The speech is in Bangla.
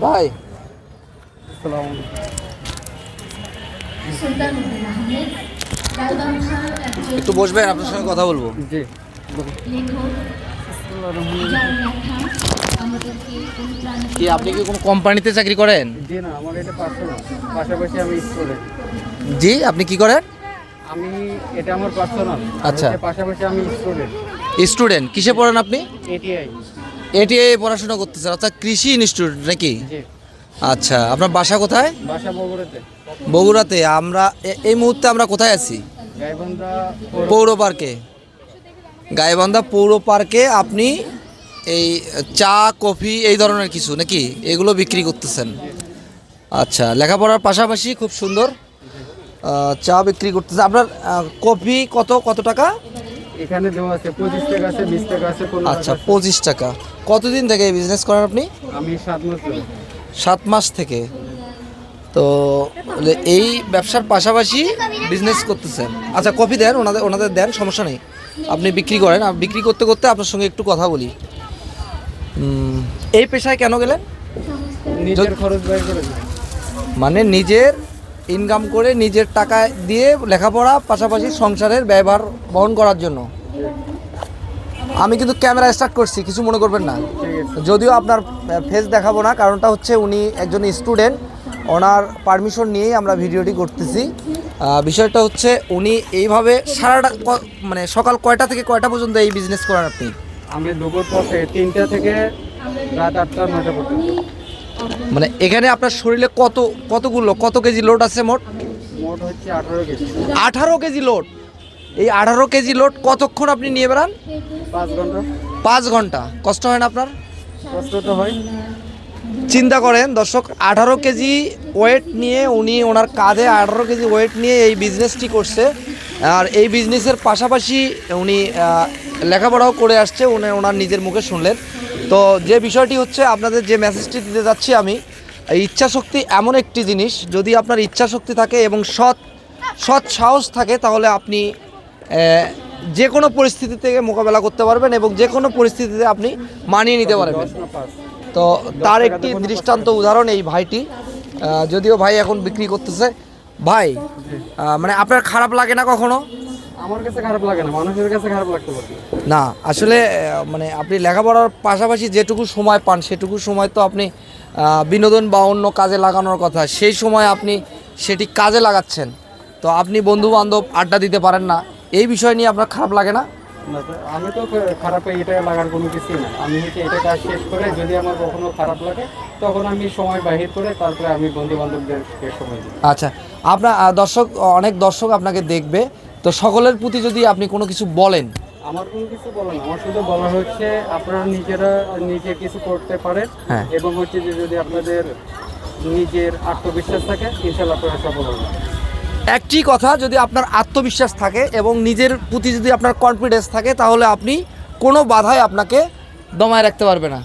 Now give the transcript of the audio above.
ভাই। একটু বসবেন আপনার সঙ্গে কথা বলব। জি। কি আপনি কি কোনো কোম্পানিতে চাকরি করেন? জি না আমার এটা পার্সোনাল পাশাপাশি আমি স্টুডেন্ট জি আপনি কি করেন? আমি এটা আমার পার্সোনাল আচ্ছা। পাশাপাশি আমি স্টুডেন্ট স্টুডেন্ট কিসে পড়েন আপনি? এটিআই এটিআই পড়াশোনা করতেছেন অর্থাৎ কৃষি ইনস্টিটিউট নাকি? আচ্ছা আপনার বাসা কোথায়? বাসা বগুড়াতে। বগুড়াতে। আমরা এই মুহূর্তে আমরা কোথায় আছি? পৌর পার্কে। গাইবান্ধা পৌর পার্কে আপনি এই চা কফি এই ধরনের কিছু নাকি? এগুলো বিক্রি করতেছেন। আচ্ছা লেখাপড়ার পাশাপাশি খুব সুন্দর চা বিক্রি করতেছে আপনার কফি কত কত টাকা? এখানে দেওয়া আছে পঁচিশ টাকা আছে বিশ টাকা আছে আচ্ছা। পঁচিশ টাকা। কতদিন থেকে এই বিজনেস করেন আপনি? আমি সাত মাস সাত মাস থেকে। তো এই ব্যবসার পাশাপাশি বিজনেস করতেছেন। আচ্ছা কফি দেন ওনাদের ওনাদের দেন সমস্যা নেই। আপনি বিক্রি করেন আর বিক্রি করতে করতে আপনার সঙ্গে একটু কথা বলি। এই পেশায় কেন গেলেন? নিজের খরচ ব্যয় করে মানে নিজের ইনকাম করে নিজের টাকা দিয়ে লেখাপড়া পাশাপাশি সংসারের ব্যয়ভার বহন করার জন্য। আমি কিন্তু ক্যামেরা স্টার্ট করছি, কিছু মনে করবেন না। যদিও আপনার ফেস দেখাবো না, কারণটা হচ্ছে উনি একজন স্টুডেন্ট ওনার পারমিশন নিয়েই আমরা ভিডিওটি করতেছি। বিষয়টা হচ্ছে উনি এইভাবে সারাটা মানে সকাল কয়টা থেকে কয়টা পর্যন্ত এই বিজনেস করেন আপনি? আমি দুপুর পথে তিনটা থেকে রাত আটটা, নয়টা পর্যন্ত। মানে এখানে আপনার শরীরে কত কতগুলো কত কেজি লোড আছে মোট? মোট হচ্ছে আঠারো কেজি। আঠারো কেজি লোড এই আঠারো কেজি লোড কতক্ষণ আপনি নিয়ে বেড়ান? পাঁচ ঘণ্টা। পাঁচ ঘণ্টা। কষ্ট হয় না আপনার? কষ্ট তো হয়। চিন্তা করেন দর্শক আঠারো কেজি ওয়েট নিয়ে উনি ওনার কাঁধে আঠারো কেজি ওয়েট নিয়ে এই বিজনেসটি করছে। আর এই বিজনেসের পাশাপাশি উনি লেখাপড়াও করে আসছে উনি ওনার নিজের মুখে শুনলেন। তো যে বিষয়টি হচ্ছে আপনাদের যে মেসেজটি দিতে যাচ্ছি আমি ইচ্ছাশক্তি এমন একটি জিনিস, যদি আপনার ইচ্ছাশক্তি থাকে এবং সৎ সৎ সাহস থাকে, তাহলে আপনি যে কোনো পরিস্থিতি থেকে মোকাবেলা করতে পারবেন এবং যে কোনো পরিস্থিতিতে আপনি মানিয়ে নিতে পারবেন। তো তার একটি দৃষ্টান্ত উদাহরণ এই ভাইটি যদিও ভাই এখন বিক্রি করতেছে। ভাই মানে আপনার খারাপ লাগে না কখনো? আমার কাছে খারাপ লাগে না মানুষের কাছে খারাপ লাগতে পারে। না আসলে মানে আপনি লেখাপড়ার পাশাপাশি যেটুকু সময় পান সেটুকু সময় তো আপনি বিনোদন বা অন্য কাজে লাগানোর কথা সেই সময় আপনি সেটি কাজে লাগাচ্ছেন। তো আপনি বন্ধু বান্ধব আড্ডা দিতে পারেন না এই বিষয় নিয়ে আপনার খারাপ লাগে না? আমি তো খারাপ এটা লাগার কোনো কিছুই না। আমি হচ্ছে এটা কাজ শেষ করে যদি আমার কখনো খারাপ লাগে তখন আমি সময় বাহির করে তারপরে আমি বন্ধু বান্ধবদেরকে সময় দিই। আচ্ছা আপনার দর্শক অনেক দর্শক আপনাকে দেখবে তো সকলের প্রতি যদি আপনি কোনো কিছু বলেন। আমার কোনো কিছু বলা না। আমার শুধু বলা হচ্ছে আপনারা নিজেরা নিজে কিছু করতে পারেন হ্যাঁ। এবং হচ্ছে যে যদি আপনাদের নিজের আত্মবিশ্বাস থাকে ইনশাল্লাহ আপনারা সফল হবেন। একটি কথা যদি আপনার আত্মবিশ্বাস থাকে এবং নিজের প্রতি যদি আপনার কনফিডেন্স থাকে তাহলে আপনি কোনো বাধাই আপনাকে দমায় রাখতে পারবে না।